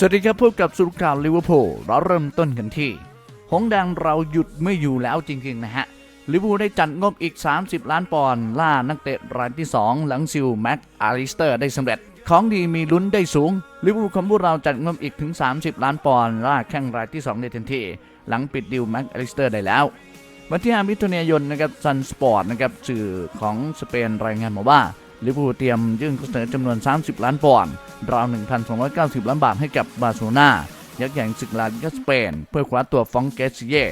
สวัสดีครับพบกับสุรข่าวลิเวอร์พูลเราเริ่มต้นกันที่ หงแดงเราหยุดไม่อยู่แล้วจริงๆนะฮะลิเวอร์พูลได้จัดงบอีก 30 ล้านปอนด์ล่านักเตะรายที่ 2 หลังซิลแม็กอาริสเตอร์ได้สำเร็จ ของดีมีลุ้นได้สูงลิเวอร์พูลของพวกเราจัดงบอีกถึง 30 ล้านปอนด์ล่าแข้งรายที่ 2 ในทันทีหลังปิดดิวแม็กอาริสเตอร์ได้แล้ววันที่5มิถุนายนนะครับซันสปอร์ตนะครับสื่อของสเปนรายงานมาว่า ลิเวอร์พูลเตรียมยื่นข้อเสนอจำนวน 30 ล้านปอนด์ราว 1,290 ล้านบาทให้กับบาร์เซโลนายักษ์ใหญ่ศึกลาลิกาสเปน เพื่อคว้าตัวฟองเกสเย่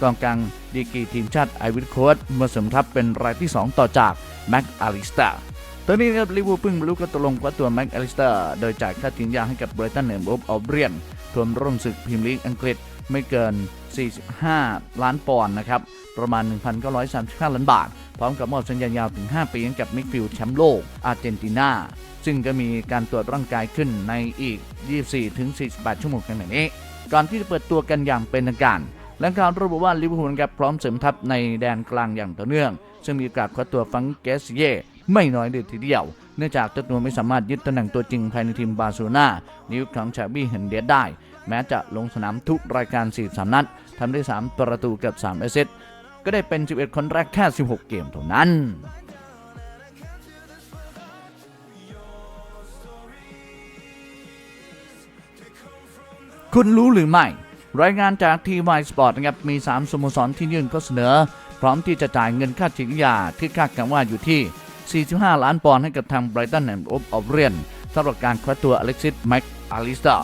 กองกลางดีกีทีมชาติไอวิร์โคสมาเสริมทัพเป็นรายที่ 2 ต่อจากแม็กอาริสตาตอนนี้ครับลิเวอร์พูลเพิ่งบรรลุข้อตกลงคว้าตัวแม็กอาริสตาโดยจ่ายค่าทิ้งยาให้กับไบรตันเนอร์บออฟเรียนทวมร่วมศึกพรีเมียร์ลีกอังกฤษ ไม่เกิน 45 ล้านปอนด์นะครับ ประมาณ 1,935 ล้านบาท พร้อมกับมอบสัญญายาวถึง 5 ปีให้กับมิดฟิลด์แชมป์โลกอาร์เจนตินา ซึ่งก็มีการตรวจร่างกายขึ้นในอีก 24-48 ชั่วโมงข้างในนี้ก่อนที่จะเปิดตัวกันอย่างเป็นทางการและข่าวระบุว่าลิเวอร์พูลครับพร้อมเสริมทัพในแดนกลางอย่างต่อเนื่อง ซึ่งมีโอกาสคว้าตัวฟังเกสเย่ ไม่น้อยเลยทีเดียว เนื่องจากเจ้าตัวไม่สามารถยึดตำแหน่งตัวจริงภายในทีมบาร์เซโลนาในยุคของชาบี้เฮนเดสได้ แม้จะลงสนามทุกรายการ 43 นัดทำได้ 3 ประตูกับ 3 แอสซิสต์ก็ได้เป็น 11 คนแรกแค่ 16 เกมเท่านั้นคุณรู้หรือไม่ รายงานจากทีวายสปอร์ตนะครับ มี 3 สโมสรที่ยื่นข้อเสนอ พร้อมที่จะจ่ายเงินค่าจิงยาที่คาดกันว่าอยู่ที่ 45 ล้านปอนด์ให้กับทางไบรตันแอนด์ออฟเรียนสำหรับการคว้าตัวอเล็กซิสแม็กอาริสตา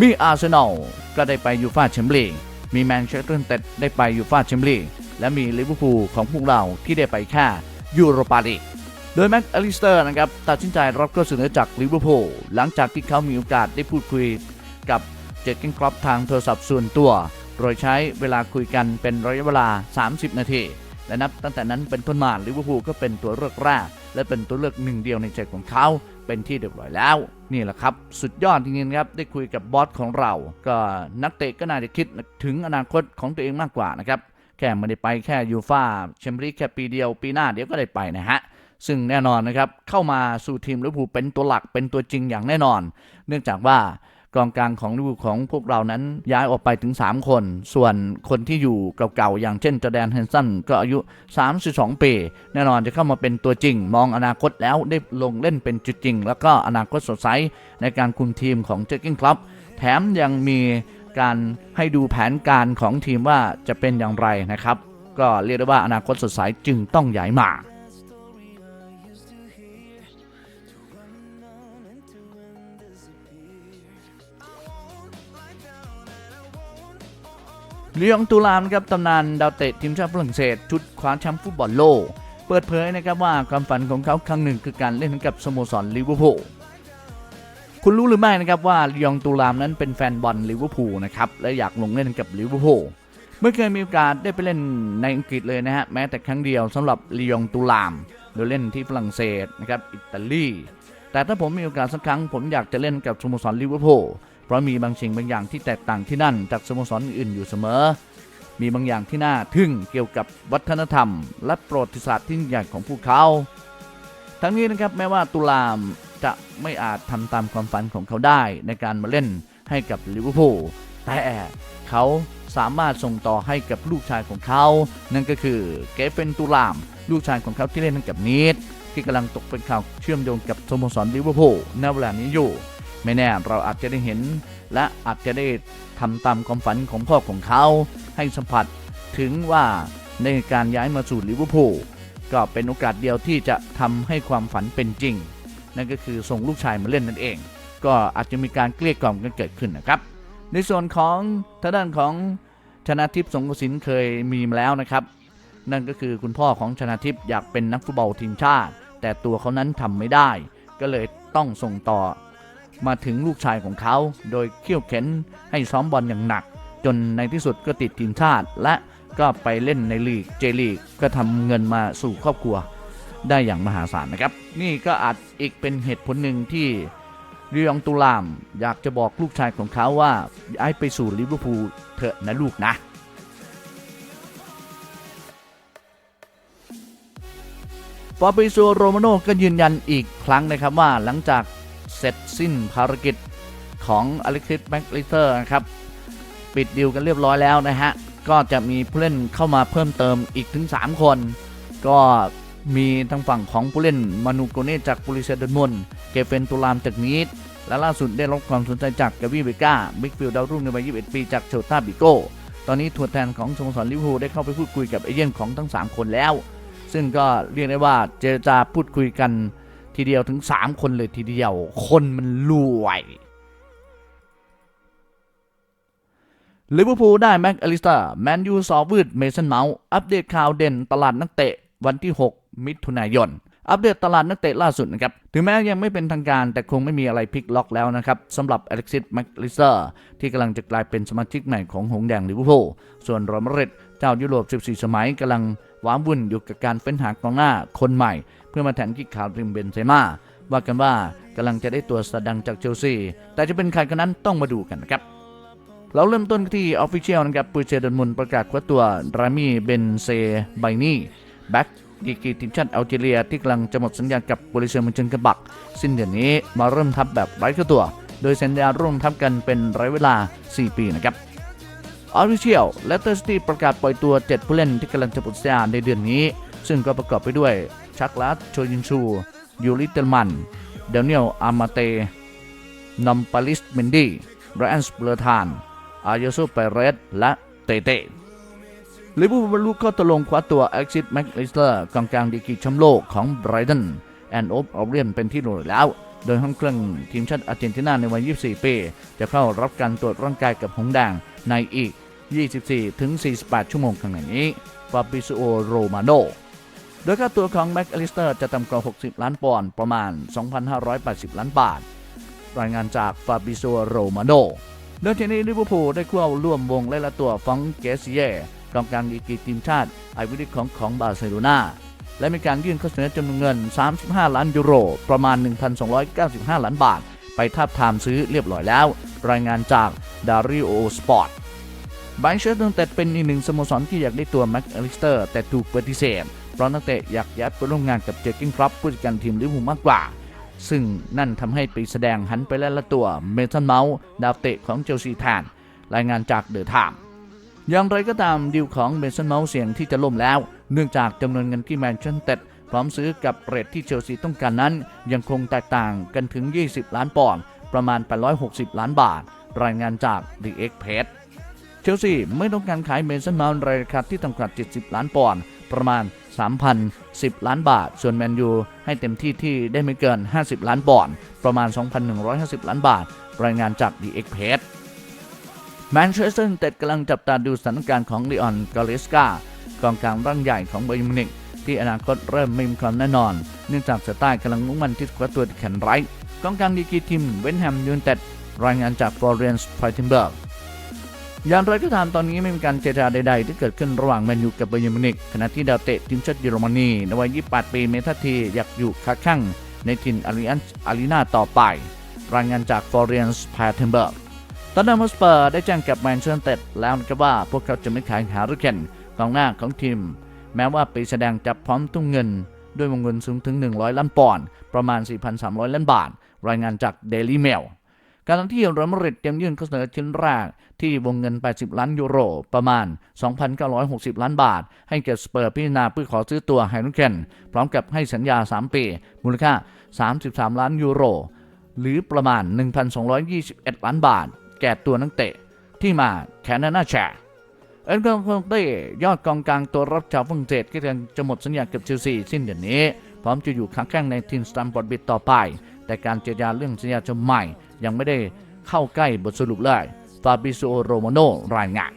มีอาร์เซนอลก็ได้ไปยูฟาแชมเปี้ยนลีกมีแมนเชสเตอร์ยูไนเต็ดได้ไปยูฟาแชมเปี้ยนลีกและมีลิเวอร์พูลของพวกเราที่ได้ไปแค่ยูโรปาลีกโดยแม็กอลิสเตอร์นะครับตัดสินใจรับข้อเสนอจากลิเวอร์พูลหลังจากที่เขามีโอกาสได้พูดคุยกับเจคเกนครอปทางโทรศัพท์ส่วนตัว โดยใช้เวลาคุยกันเป็นระยะเวลา 30 นาที และนับตั้งแต่นั้นเป็นต้นมาลิเวอร์พูลก็เป็นตัวเลือกแรกและเป็นตัวเลือกหนึ่งเดียวในใจของเขาเป็นที่เรียบร้อยแล้ว นี่แหละครับ สุดยอดจริงๆครับได้คุยกับบอสของเรา ก็นักเตะก็น่าจะคิดถึงอนาคตของตัวเองมากกว่านะครับแค่ไม่ได้ไปแค่ยูฟาแชมเปี้ยนลีกแค่ปีเดียวปีหน้าเดี๋ยวก็ได้ไปนะฮะซึ่งแน่นอนนะครับเข้ามาสู่ทีมลิเวอร์พูลเป็นตัวหลักเป็นตัวจริงอย่างแน่นอน เนื่องจากว่า กองกลางของลิเวอร์พูลของพวกเรานั้นย้ายออกไปถึง 3 คน ส่วนคนที่อยู่เก่าๆ อย่างเช่นจอแดนเฮนสันก็อายุ 32 ปี แน่นอนจะเข้ามาเป็นตัวจริง มองอนาคตแล้วได้ลงเล่นเป็นจุดจริง แล้วก็อนาคตสดใสในการคุมทีมของเจอร์กินคลับแถมยังมีการให้ดูแผนการของทีมว่าจะเป็นอย่างไรนะครับ ก็เรียกได้ว่าอนาคตสดใสจึงต้องย้ายมา ลียงตูลามครับตำนานดาวเตะทีมชาติฝรั่งเศส ชุดคว้าแชมป์ฟุตบอลโลก เปิดเผยนะครับว่าความฝันของเขาครั้งหนึ่งคือการเล่นกับสโมสรลิเวอร์พูลคุณรู้หรือไม่นะครับว่าลียงตูลามนั้นเป็นแฟนบอลลิเวอร์พูลนะครับและอยากลงเล่นกับลิเวอร์พูลไม่เคยมีโอกาสได้ไปเล่นในอังกฤษเลยนะฮะแม้แต่ครั้งเดียวสำหรับลียงตูลามโดยเล่นที่ฝรั่งเศสนะครับอิตาลีแต่ถ้าผมมีโอกาสสักครั้งผมอยากจะเล่นกับสโมสรลิเวอร์พูล เพราะมีบางสิ่งบางอย่างที่แตกต่างที่นั่นจากสโมสรอื่นอยู่เสมอ มีบางอย่างที่น่าทึ่งเกี่ยวกับวัฒนธรรม และประวัติศาสตร์ที่ยิ่งใหญ่ของพวกเขาทั้งนี้นะครับแม้ว่าตุลามจะไม่อาจทำตามความฝันของเขาได้ในการมาเล่นให้กับลิเวอร์พูลแต่เขาสามารถส่งต่อให้กับลูกชายของเขา นั่นก็คือเกฟเฟนตุลาม ลูกชายของเขาที่เล่นให้กับนีดที่กำลังตกเป็นข่าวเชื่อมโยงกับสโมสรลิเวอร์พูลในเวลานี้อยู่ ไม่แน่เราอาจจะได้เห็น และอาจจะได้ทำตามความฝันของพ่อของเขา ให้สัมผัสถึงว่าในการย้ายมาสู่ลิเวอร์พูลก็เป็นโอกาสเดียวที่จะทำให้ความฝันเป็นจริง นั่นก็คือส่งลูกชายมาเล่นนั่นเอง ก็อาจจะมีการเกลี้ยกล่อมกันเกิดขึ้นนะครับ ในส่วนของทางด้านของชนะทิพย์สงกสินเคยมีมาแล้วนะครับ นั่นก็คือคุณพ่อของชนะทิพย์อยากเป็นนักฟุตบอลทีมชาติ แต่ตัวเขานั้นทำไม่ได้ ก็เลยต้องส่งต่อ มาถึงลูกชายของเขา โดยเขี่ยวเข็นให้ซ้อมบอลอย่างหนัก จนในที่สุดก็ติดทีมชาติ และก็ไปเล่นในลีกเจลีกก็ทำเงินมาสู่ครอบครัวได้อย่างมหาศาลนะครับ นี่ก็อาจอีกเป็นเหตุผลหนึ่งที่เรียงตุลาม อยากจะบอกลูกชายของเขาว่าย้ายไปสู่ลิเวอร์พูลเถอะนะลูกนะฟาบิโซโรมาโนก็ยืนยันอีกครั้งนะครับว่าหลังจาก เสร็จสิ้นภารกิจของอเล็กซิสแม็กลิเตอร์นะครับ ปิดดีลกันเรียบร้อยแล้วนะฮะ ก็จะมีผู้เล่นเข้ามาเพิ่มเติมอีกถึง 3 คน ก็มีทางฝั่งของผู้เล่นมานูโกเน่จากปุริเซดนมุนเกเฟนตุลามจากนีดและล่าสุดได้รับความสนใจจากกาวิเบก้าบิ๊กฟิลดาวรุ่งในวัย 21 ปีจากโชต้าบิโก้ตอนนี้ตัวแทนของสโมสรลิเวอร์พูลได้เข้าไปพูดคุยกับเอเย่นของทั้ง 3 คนแล้ว ซึ่งก็เรียกได้ว่าเจรจาพูดคุยกัน ทีเดียวถึง 3 คนเลยทีเดียว คนมันรวยลิเวอร์พูลได้แม็กอลิสตาแมนยูสอวืดเมสันเมาส์อัปเดตข่าวเด่นตลาดนักเตะวันที่ 6 มิถุนายน อัปเดตตลาดนักเตะล่าสุดนะครับ ถึงแม้ยังไม่เป็นทางการแต่คงไม่มีอะไรพลิกล็อกแล้วนะครับสำหรับอเล็กซิสแม็กลิสเตอร์ที่กำลังจะกลายเป็นสมาชิกใหม่ของหงแดงลิเวอร์พูลส่วนรอมเรดเจ้ายุโรป 14 สมัยกำลังว้าวุ่นอยู่กับการเฟ้นหากองหน้าคนใหม่ เพื่อมาแทนกิกขาวริมเบนเซม่าว่ากันว่ากำลังจะได้ตัวสดังจากเชลซี แต่จะเป็นใครกันนั้นต้องมาดูกันนะครับ เราเริ่มต้นที่ออฟฟิเชียลนะครับปูเชดอนมุนประกาศคว้าตัวรามีเบนเซไบนี่แบ็กดีกีทีมชาติอัลจีเรียที่กำลังจะหมดสัญญากับบริเซมันเชนกบัก สิ้นเดือนนี้มาเริ่มทัพแบบไร้ค่ตัว โดยสัญญาร่วมทัพกันเป็นระยะเวลา 4 ปีนะครับออฟฟิเชียลและเตอร์สตีประกาศปล่อยตัว 7 ผู้เล่นที่กำลังจะหมดสัญญาในเดือนนี้ ซึ่งก็ประกอบไปด้วยชักลัสโชยินชูยูริเตลมันเดนิเอลอามาเตนัมปาลิสเมนดี้ไรอันสเปอร์ทาน อายโซเปเรสและเตเต้ลิเวอร์พูลลูก็ตกลงคว้าตัวเอ็กซิสแม็กลิสเลอร์กองกลางดีกีแชมป์โลกของไบรตันแอนด์โอฟออเรียนเป็นที่รู้แล้ว โดยห้องเครื่องทีมชาติอาร์เจนตินาในวัย 24 ปี จะเข้ารับการตรวจร่างกายกับหงแดงในอีก 24-48 ชั่วโมงข้างในนี้ฟาบิซโอโรมาโด โดยค่าตัวของแม็กอลิสเตอร์จะต่ำกว่า 60 ล้านปอนด์ประมาณ 2,580 ล้านบาท รายงานจากฟาบิโอโรมาโดโดยทีนี้ลิเวอร์พูลได้เข้าร่วมวงเล่ละตัวฟองเกสเย่กองกลางดีกีทีมชาติไอวิริของของบาร์เซโลนาและมีการยื่นข้อเสนอจำนวนเงิน 35 ล้านยูโร ประมาณ 1,295 ล้านบาท ไปทาบทามซื้อเรียบร้อยแล้ว รายงานจากดาริโอสปอร์ตไบเชอร์ตังแต่เป็นอีกหนึ่งสโมสรที่อยากได้ตัวแม็กอลิสเตอร์ แต่ถูกปฏิเสธ เพราะนักเตะอยากย้ายไปร่วมงานกับเจอร์กินครอปผู้จัดการทีมลิเวอร์พูลมากกว่า ซึ่งนั่นทำให้ปีแสดงหันไปแล้วละตัวเมทันเมาส์ดาวเตะของเชลซีแทนรายงานจากเดอะไทม์อย่างไรก็ตามดีลของเมสันเมาส์เสียงที่จะล่มแล้ว เนื่องจากจำนวนเงินที่แมนเชสเตอร์พร้อมซื้อกับเรทที่เชลซีต้องการนั้น ยังคงแตกต่างกันถึง 20 ล้านปอนด์ประมาณ 860 ล้านบาท รายงานจาก The Express เชลซีไม่ต้องการขายเมสันเมาส์ในราคาที่ต่ำกว่า 70 ล้านปอนด์ ประมาณ 3,010 ล้านบาท ส่วนแมนยูให้เต็มที่ที่ได้ไม่เกิน 50 ล้านปอนด์ประมาณ 2,150 ล้านบาท รายงานจาก The Express แมนเชสเตอร์ยูไนเต็ดกำลังจับตาดูสถานการณ์ของลีออนกาเลสกากองกลางร่างใหญ่ของไบาเยิร์นมินิกที่อนาคตเริ่มไม่มีความแน่นอน เนื่องจากสไตล์กำลังมุ่งมั่นที่จะคว้าตัวแขนไรท์กองกลางดีกีทีมเวนแฮมยูไนเต็ดรายงานจากฟลอเรนซ์ไฟทินเบิร์ก อย่างไรก็ตามตอนนี้ไม่มีการเจรจาใดๆ ที่เกิดขึ้นระหว่างแมนยูกับไบาเยิร์นมินิกขณะที่ดาวเตะทีมชาติเยอรมนีในวัย 28 ปีเมทัทีอยากอยู่ค้าข้างในถิ่นอารีอันอารีนาต่อไป รายงานจากฟลอเรนซ์ไฟทินเบิร์กตอนนั้นมอสเปอร์ได้แจ้งกับแมนเชสเตอร์แล้วนะครับว่าพวกเขาจะไม่ขายหารุเคนกองหน้าของทีม แม้ว่าปีแสดงจะพร้อมทุ่มเงิน ด้วยวงเงินสูงถึง 100 ล้านปอนด์ประมาณ 4,300 ล้านบาท รายงานจากเดลี่เมล การที่รัมาดริดเตรียมยื่นข้อเสนอชิ้นแรกที่วงเงิน 80 ล้านยูโร ประมาณ 2,960 ล้านบาท ให้แก่สเปอร์พิจารณาเพื่อขอซื้อตัวไฮนุเคนพร้อมกับให้สัญญา 3 ปี มูลค่า 33 ล้านยูโร หรือประมาณ 1,221 ล้านบาท แก่ตัวนักเตะ ที่มาแคนานาแชร์เอ็นกองคงเต้ยอดกองกลางตัวรับชาวฝรั่งเศสกำลังจะหมดสัญญากับเชลซีสิ้นเดือนนี้ พร้อมจะอยู่ค้างแข้งในทีมสตัมบอร์ดบิดต่อไป แต่การเจรจาเรื่องสัญญาชมใหม่ ยังไม่ได้เข้าใกล้บทสรุปเลยฟาบิโซโรมาโนรายงาน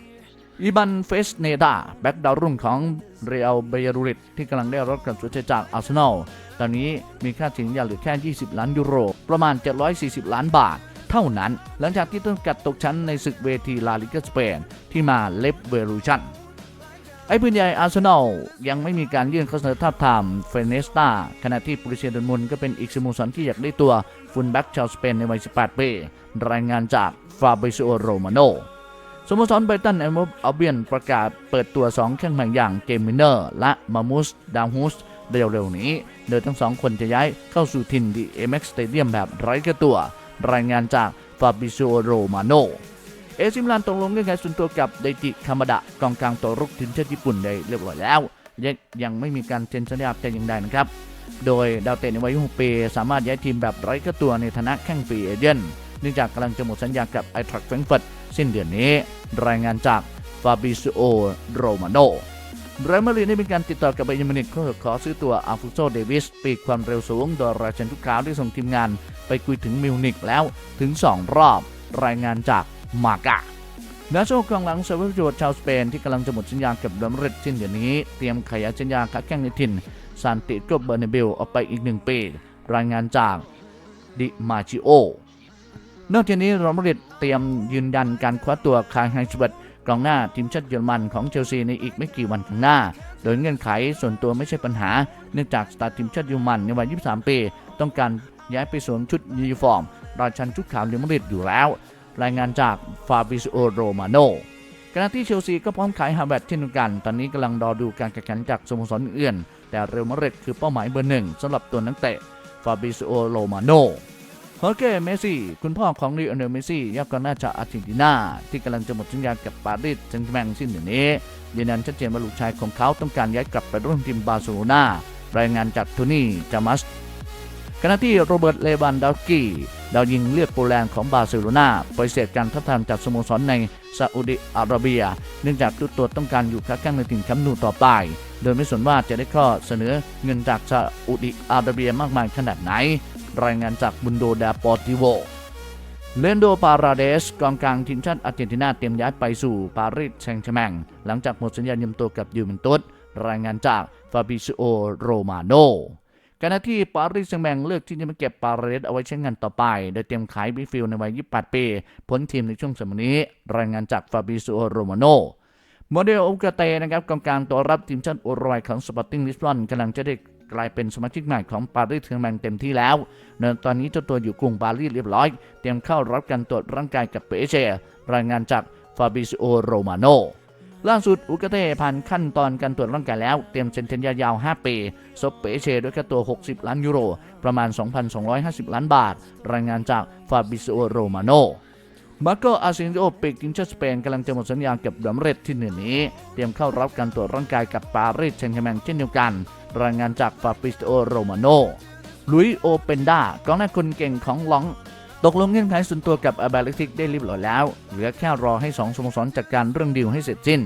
อีบันเฟสเนดาแบ็กดาวรุ่งของเรอัลเบยรูริตที่กำลังได้รับการสนใจจากอาร์เซนอลตอนนี้มีค่าสินยาเหลือแค่ 20 ล้านยูโร ประมาณ 740 ล้านบาท เท่านั้น หลังจากที่ต้องกัดตกชั้นในศึกเวทีลาลิกาสเปนที่มาเลฟเวรูชัน ไอ้พื้นใหญ่อาร์เซนอลยังไม่มีการยื่นข้อเสนอทาบทามเฟเนสตาขณะที่ปริเซียดนมุนก็เป็นอีกสโมสรที่อยากได้ตัวฟุนแบ็กชาวสเปนในวัย 18 ปี รายงานจากฟาเบซิโอโรมาโนสโมสรไบรตันแอนด์อัลเบียนประกาศเปิดตัว 2 แข้งใหม่อย่างเกมมินเนอร์ และมามูสดาวฮูสเร็วๆนี้ โดยทั้งสองคนจะย้ายเข้าสู่ทินดีเอเม็กสเตเดียมแบบไร้กระตัว รายงานจากฟาบิโซโรมาโน เอซิมิลานตกลงเงื่อนไขส่วนตัวกับไดจิคามาดะกองกลางตัวรุกทีมชาติญี่ปุ่นได้เรียบร้อยแล้วยังยังไม่มีการเซ็นสัญญาแต่อย่างใดนะครับ โดยดาวเตะในวัย6ปี สามารถย้ายทีมแบบไร้ค่าตัวในฐานะแข้งฟรีเอเจนต์เนื่องจากกำลังจะหมดสัญญากับไอทรัคแฟรงก์เฟิร์ตสิ้นเดือนนี้ รายงานจากฟาบิโซโรมาโนเรอัลมาดริดได้มีการติดต่อกับไบยร์นมินิกเพื่อขอซื้อตัวอาฟุโซเดวิสปีกความเร็วสูง โดยราชันทุกคราวได้ส่งทีมงานไปคุยถึงมิวนิกแล้วถึง 2 รอบ รายงานจาก มากานาโชกองหลังเซเวอร์โจชาวสเปนที่กำลังจะหมดสัญญากับเรอัลมาดริดสิ้นเดือนนี้ เตรียมขยายสัญญาค้าแข่งในถิ่นซานติโกเบอร์นเบลออกไปอีกหนึ่งปี รายงานจากดิมาชิโอนอกจากนี้เรอัลมาดริดเตรียมยืนยันการคว้าตัวคายไฮชเบิร์ตกองหน้าทีมชาติเยอรมันของเชลซีในอีกไม่กี่วันข้างหน้า โดยเงื่อนไขส่วนตัวไม่ใช่ปัญหา เนื่องจากสตาร์ทีมชาติเยอรมันในวัย 23 ปี ต้องการย้ายไปสวมชุดยูนิฟอร์มราชันชุดขาวเรอัลมาดริดอยู่แล้ว รายงานจากฟาบิโอโรมาโนขณะที่เชลซีก็พร้อมขายฮาร์แวร์ดเช่นกัน ตอนนี้กำลังรอดูการแข่งขันจากสโมสรอื่น แต่เรอัลมาดริดคือเป้าหมายเบอร์หนึ่งสำหรับตัวนักเตะฟาบิโอโรมาโนฮอร์เก้เมซี่ คุณพ่อของลีโอเนลเมซี่ยอดกองหน้าจากอาร์เจนตินา ที่กำลังจะหมดสัญญากับปารีสแซงต์แมงสิ้นเดือนนี้ยืนยันชัดเจนว่าลูกชายของเขาต้องการย้ายกลับไปร่วมทีมบาร์เซโลนารายงานจากโทนี่จามัสขณะที่โรเบิร์ตเลวันดอฟสกี้ ดาวยิงเลือดโปแลนด์ของบาร์เซโลนาปฏิเสธการทับทามจากสโมสรในซาอุดิอาระเบีย เนื่องจากทุกตัวต้องการอยู่ค้าแข้งในถิ่นแคมป์นูต่อไป โดยไม่สนว่าจะได้ข้อเสนอเงินจากซาอุดิอาระเบียมากมายขนาดไหน รายงานจากบุนโดดาปอติโวเลนโด ปาราเดสกองกลางทีมชาติอาร์เจนตินาเตรียมย้ายไปสู่ปารีสแซงต์แชแมงหลังจากหมดสัญญายืมตัวกับยูเวนตุสรายงานจากฟาบิซิโอโรมาโน ขณะที่ปารีสแซงแมงเลือกที่จะม่เก็บปาราเดสเอาไว้ใช้งานต่อไป โดยเตรียมขายบิฟิลในวัย 28 ปี พ้นทีมในช่วงสมัยนี้ รายงานจากฟาบิซิโอโรมาโนโมเดลโอกาเตนะครับกองกลางตัวรับทีมชาติอุรุกวัยของสปอร์ติ้งลิสบอนกำลังจะได้กลายเป็นสมาชิกใหม่ของปารีสแซงแมงเต็มที่แล้วเนื่องตอนนี้เจ้าตัวอยู่กรุงปารีสเรียบร้อย เตรียมเข้ารับการตรวจร่างกายกับเปเชรายงานจากฟาบิซิโอโรมาโน ล่าสุดอุกเต้ผ่านขั้นตอนการตรวจร่างกายแล้ว เตรียมเซ็นสัญญายาว 5 ปีซบเปเชด้วยค่าตัว 60 ล้านยูโร ประมาณ 2,250 ล้านบาท รายงานจากฟาบิโอโรมาโนมาโกอาเซนโอปีกทีมชาติสเปนกำลังจะหมดสัญญากับดัมเรตที่หนือนี้ เตรียมเข้ารับการตรวจร่างกายกับปารีสแซงต์แชร์แมงเช่นเดียวกัน รายงานจากฟาบิโอโรมาโนลุยโอเปนดากองหน้าคนเก่งของลอง ตกลงเงื่อนไขส่วนตัวกับอาบาเลติกได้เรียบร้อยแล้ว เหลือแค่รอให้ 2สโมสรจัดการเรื่องดีลให้เสร็จสิ้น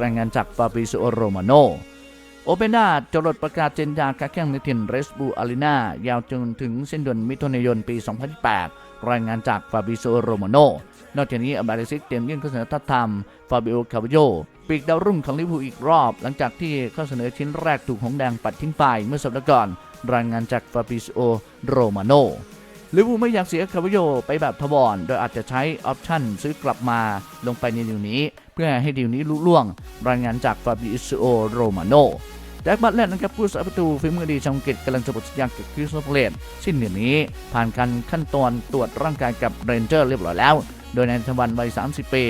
รายงานจากฟาบิโซโรมาโนโอเปนดาจะลดประกาศเจนยาค้าแข่งในถิ่นเรสบูอารีนายาวจนถึงเส้นเดือนมิถุนายนปี 2008รายงานจากฟาบิโซโรมาโนนอกจากนี้อาบาเลติกเตรียมยื่นข้อเสนอทัดทามฟาบิโอคาบโยปีกดาวรุ่งของลิเวอร์พูลอีกรอบ หลังจากที่ข้อเสนอชิ้นแรกถูกหงแดงปัดทิ้งไปเมื่อสัปดาห์ก่อน รายงานจากฟาบิโอโรมาโน ลิเวอร์พูลไม่อยากเสียคาร์วาโยไปแบบทบอนโดยอาจจะใช้ออปชั่นซื้อกลับมาลงไปในดีลนี้ เพื่อให้ดีลนี้ลุล่วง รายงานจากฟาบิซิโอโรมาโนแจ็คบัตเลนนะครับผู้สาประตูฝีมือดีชาวอังกฤษกำลังจะหมดสัญญากับคริสโตเฟเลนสิ้นเดือนนี้ ผ่านการขั้นตอนตรวจร่างกายกับเรนเจอร์เรียบร้อยแล้ว โดยในทวันวัย 30 ปี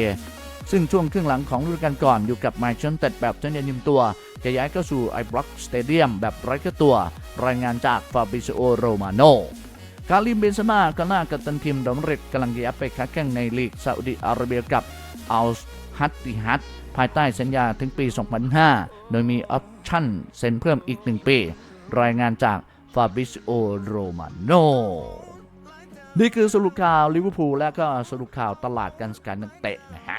ซึ่งช่วงครึ่งหลังของฤดูกาลก่อนอยู่กับไมเคิลเต็ดแบบสัญญายืมตัว จะย้ายเข้าสู่ไอบล็อกสเตเดียมแบบไร้ค่าตัว รายงานจากฟาบิซิโอโรมาโน คาริมเบนซาม่าก็น่ากับตันทีมดอมเรกกำลังจะย้ายไปค้าแข่งในลีกซาอุดิอาระเบียกับอัลฮัตติฮัตภายใต้สัญญาถึงปี 2005 โดยมีออปชั่นเซ็นเพิ่มอีก 1 ปี รายงานจากฟาบิซโอโรมาโนนี่คือสรุปข่าวลิเวอร์พูลและก็สรุปข่าวตลาดการสกัดนักเตะนะฮะ